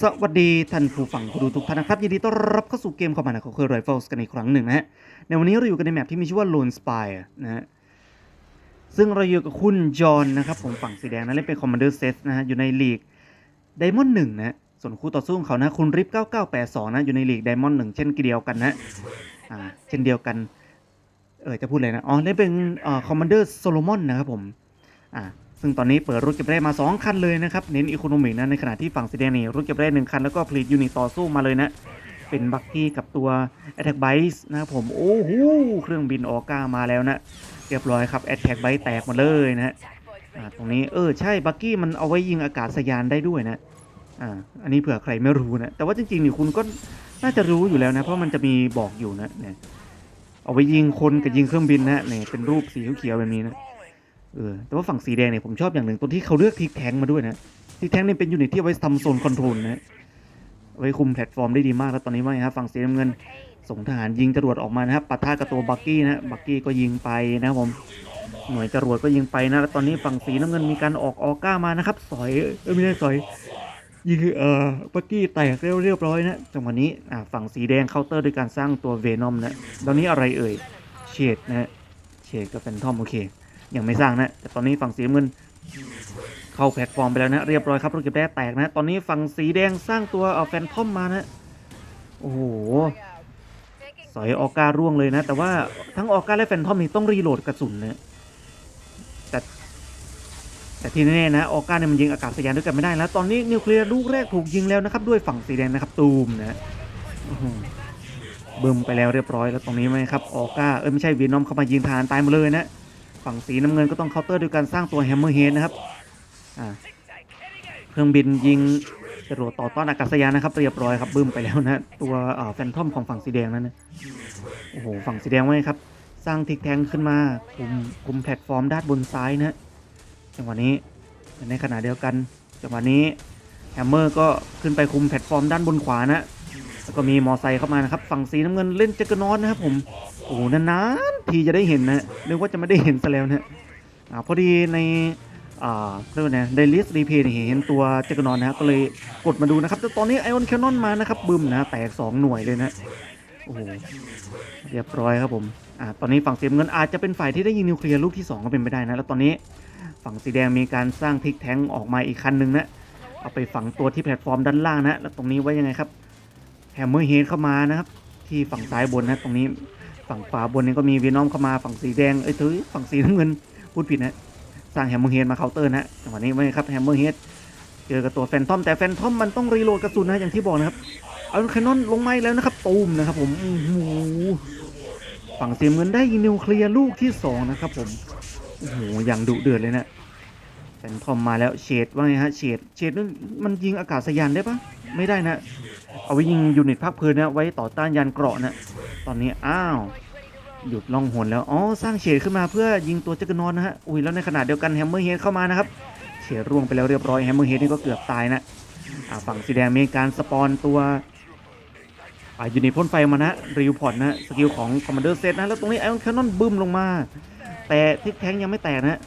สวัสดีท่านผู้ฟังผู้ดูทุกท่านนะครับยินดีต้อนรับเข้าสู่เกมคอมมานด์ของเคอร์ไรฟิลส์กันอีกครั้งหนึ่งนะฮะในวันนี้เราอยู่กันในแมปที่มีชื่อว่า Lone Spire นะฮะซึ่งเราอยู่กับคุณจอห์นนะครับผมฝั่งสีแดงนะเล่นเป็นคอมมานเดอร์เซตนะฮะอยู่ในลีกไดมอนด์หนึ่งนะส่วนคู่ต่อสู้ของเขานะคุณริฟ9982นะอยู่ในลีกไดมอนด์หนึ่งเช่นเดียวกันนะอ่าเช่นเดียวกันเออจะพูดอะไรนะอ๋อเล่นเป็นคอมมานเดอร์โซโลมอนนะครับผมอ่า ซึ่งตอนนี้เปิดรถเก็บได้มา 2 คันเลยนะครับ เน้นอีโคโนมิกนะ ในขณะที่ฝั่งสีแดงนี่รถเก็บได้หนึ่งคัน แล้วก็ผลิตยูนิตต่อสู้มาเลยนะ เป็นบักกี้กับตัว Attack b i t e นะครับผม โอ้โห เครื่องบินออก้ามาแล้วนะ เรียบร้อยครับ Attack b i t e แตกหมดเลยนะฮะตรงนี้เออใช่บักกี้มันเอาไว้ยิงอากาศยานได้ด้วยนะอ่าอันนี้เผื่อใครไม่รู้นะแต่ว่าจริงๆนี่คุณก็น่าจะรู้อยู่แล้วนะ เพราะมันจะมีบอกอยู่นะเนี่ยเอาไว้ยิงคนกับยิงเครื่องบินนะเนี่ยเป็นรูปสีเขียวแบบนี้นะ เออแต่ว่าฝั่งสีแดงเนี่ยผมชอบอย่างหนึ่งตรงที่เขาเลือกทิกแทงมาด้วยนะทิกแทงนี่เป็นยูนิตที่เอาไว้ทำโซนคอนโทรลนะเอาไว้คุมแพลตฟอร์มได้ดีมากแล้วตอนนี้ว่าไงครับฝั่งสีน้ำเงิน ส่งทหารยิงจรวดออกมานะครับปะทะกับตัวบักกี้นะบักกี้ก็ยิงไปนะครับผมหน่วยจรวดก็ยิงไปนะแล้วตอนนี้ฝั่งสีน้ำเงินมีการออกออก้ามานะครับ สอยเอ้ยไม่ใช่สอยยิงเอ่อบักกี้แตกเรียบร้อยนะจังหวะนี้อ่าฝั่งสีแดงเคาน์เตอร์ด้วยการสร้างตัวเวนอมนะตอนนี้อะไรเอ่ยเชดนะฮะเชดกับแฟนทอมโอเค ยังไม่สร้างนะแต่ตอนนี้ฝั่งสีเงิน เข้าแพลตฟอร์มไปแล้วนะ เรียบร้อยครับรถเก็บได้แตกนะ ตอนนี้ฝั่งสีแดงสร้างตัวเอาแฟนทอมมานะ โอ้โหสอยออก้าร่วงเลยนะ แต่ว่าทั้งออก้าและแฟนทอมนี่ต้องรีโหลดกระสุนนะแต่แต่ที่แน่ๆนะออก้าเนี่ยมันยิงอากาศยานด้วยกันไม่ได้แล้ว ตอนนี้นิวเคลียร์ลูกแรกถูกยิงแล้วนะครับ ด้วยฝั่งสีแดงนะครับ ตูมนะอื้อหือบึมไปแล้วเรียบร้อยแล้วตรงนี้ไหมครับออก้าเอ้ยไม่ใช่วีนอมเข้ามายิงทารตายหมดเลยนะ ฝั่งสีน้ำเงินก็ต้องเคาน์เตอร์ด้วยการสร้างตัวแฮมเมอร์เฮดนะครับเครื่องบินยิงจรวดต่อต้านอากาศยานนะครับเรียบร้อยครับบึ้มไปแล้วนะตัวแฟนทอมของฝั่งสีแดงนั่นนะโอ้โหฝั่งสีแดงไว้ครับ สร้างทิกแทงขึ้นมาคุมคุมแพลตฟอร์มด้านบนซ้ายนะจังหวะนี้ในขณะเดียวกันจังหวะนี้แฮมเมอร์ก็ขึ้นไปคุมแพลตฟอร์มด้านบนขวานะ แล้วก็มีมอไซค์เข้ามานะครับ ฝั่งสีน้ำเงินเล่นเจกนอนนะครับผม โอ้โหนานๆทีจะได้เห็นนะนึกว่าจะไม่ได้เห็นซะแล้วนะอ่าพอดีในอ่าเรียกว่าไงในลิสต์รีเพย์เห็นตัวเจกนอนนะฮะก็เลยกดมาดูนะครับแต่ตอนนี้ไอออนแคนนอนมานะครับบึมนะแตก 2 หน่วยเลยนะโอ้โหเรียบร้อยครับผมอ่าตอนนี้ฝั่งสีน้ำเงินอาจจะเป็นฝ่ายที่ได้ยิงนิวเคลียร์ลูกที่ 2 ก็เป็นไปได้นะ แล้วตอนนี้ฝั่งสีแดงมีการสร้างทิกแทงออกมาอีกคันหนึ่งนะเอาไปฝังตัวที่แพลตฟอร์มด้านล่างนะแล้วตรงนี้ไว้ยังไงครับ แฮมเมอร์เฮดเข้ามานะครับ ที่ฝั่งซ้ายบนนะตรงนี้ฝั่งขวาบนนี้ก็มีวีนอมเข้ามาฝั่งสีแดงเอ้ยถือฝั่งสีน้ำเงินพูดผิดนะสร้างแฮมเมอร์เฮดมาเคาน์เตอร์นะจังหวะนี้ไว้ครับแฮมเมอร์เฮดเจอกับตัวแฟนทอมแต่แฟนทอมมันต้องรีโหลดกระสุนนะอย่างที่บอกนะครับเอาแคนนอนลงไม้แล้วนะครับตูมนะครับผมโอ้โหฝั่งสีเงินได้ยิงนิวเคลียร์ลูกที่สองนะครับผมโอ้โหอย่างดุเดือดเลยนะแฟนทอมมาแล้วเฉดว่าไงฮะเฉดเฉดนั่นมันยิงอากาศยานได้ปะไม่ได้นะ เอาไว้ยิงยูนิตภาคพื้นนะไว้ต่อต้านยานเกราะนะตอนนี้อ้าวหยุดล่องหนแล้ว อ๋อ สร้างเฉดขึ้นมาเพื่อยิงตัวจักรนอนนะฮะ อุ้ย แล้วในขณะเดียวกันแฮมเมอร์เฮดเข้ามานะครับ เฉดร่วงไปแล้วเรียบร้อยแฮมเมอร์เฮดนี่ก็เกือบตายนะ อ่า ฝั่งสีแดงมีการสปอนตัวอ่ายูนิตพ่นไฟมานะริวพอร์ตนะ สกิลของคอมมานเดอร์เซตนะ แล้วตรงนี้ไอออนแคนนอนบึ้มลงมา แต่ทิกแทงยังไม่แตกนะ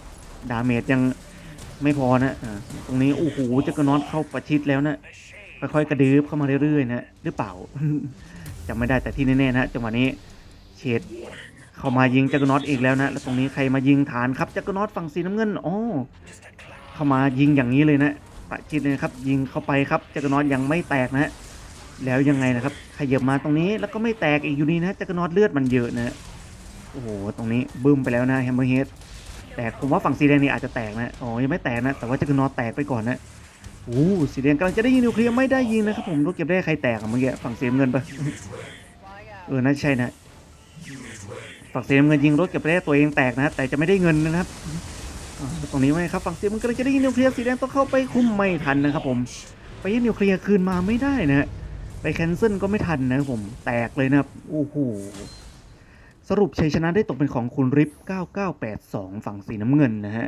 ดาเมจยังไม่พอนะ อ่า ตรงนี้ โอ้โหจักรนอนเข้าประชิดแล้วนะ ค่อยๆกระดืบเข้ามาเรื่อยๆนะหรือเปล่าจำไม่ได้แต่ที่แน่ๆนะจังหวะนี้เฉดเข้ามายิงจักรนอตอีกแล้วนะแล้วตรงนี้ใครมายิงฐานครับจักรนอตฝั่งสีน้ำเงินอ๋อเข้ามายิงอย่างนี้เลยนะประชิดเลยนะครับ ยิงเข้าไปครับจักรนอตยังไม่แตกนะแล้วยังไงนะครับขยับมาตรงนี้แล้วก็ไม่แตกอีกอยู่นี่นะจักรนอตเลือดมันเยอะนะโอ้โหตรงนี้บึ้มไปแล้วนะแฮมเบอร์เฮดแตกผมว่าฝั่งสีแดงนี่อาจจะแตกนะอ๋อยังไม่แตกนะแต่ว่าจักรนอตแตกไปก่อนนะ โอ้สีแดงกำลังจะได้ยิงนิวเคลียร์ไม่ได้ยิงนะครับผมรถเก็บได้ใครแตกอะเมื่อกี้ฝั่งสีน้ำเงินปะเออน่าใช่นะฝั่งสีน้ำเงินยิงรถเก็บได้ตัวเองแตกนะแต่จะไม่ได้เงินนะครับตรงนี้ไว้ครับฝั่งสีน้ำเงินกำลังจะได้ยิงนิวเคลียร์สีแดงต้องเข้าไปคุมไม่ทันนะครับผมไปยิงนิวเคลียร์คืนมาไม่ได้นะไปแคนเซิลก็ไม่ทันนะครับผมแตกเลยนะครับโอ้โหสรุปชัยชนะได้ตกเป็นของคุณริฟ9982 ฝั่งสีน้ำเงินนะฮะ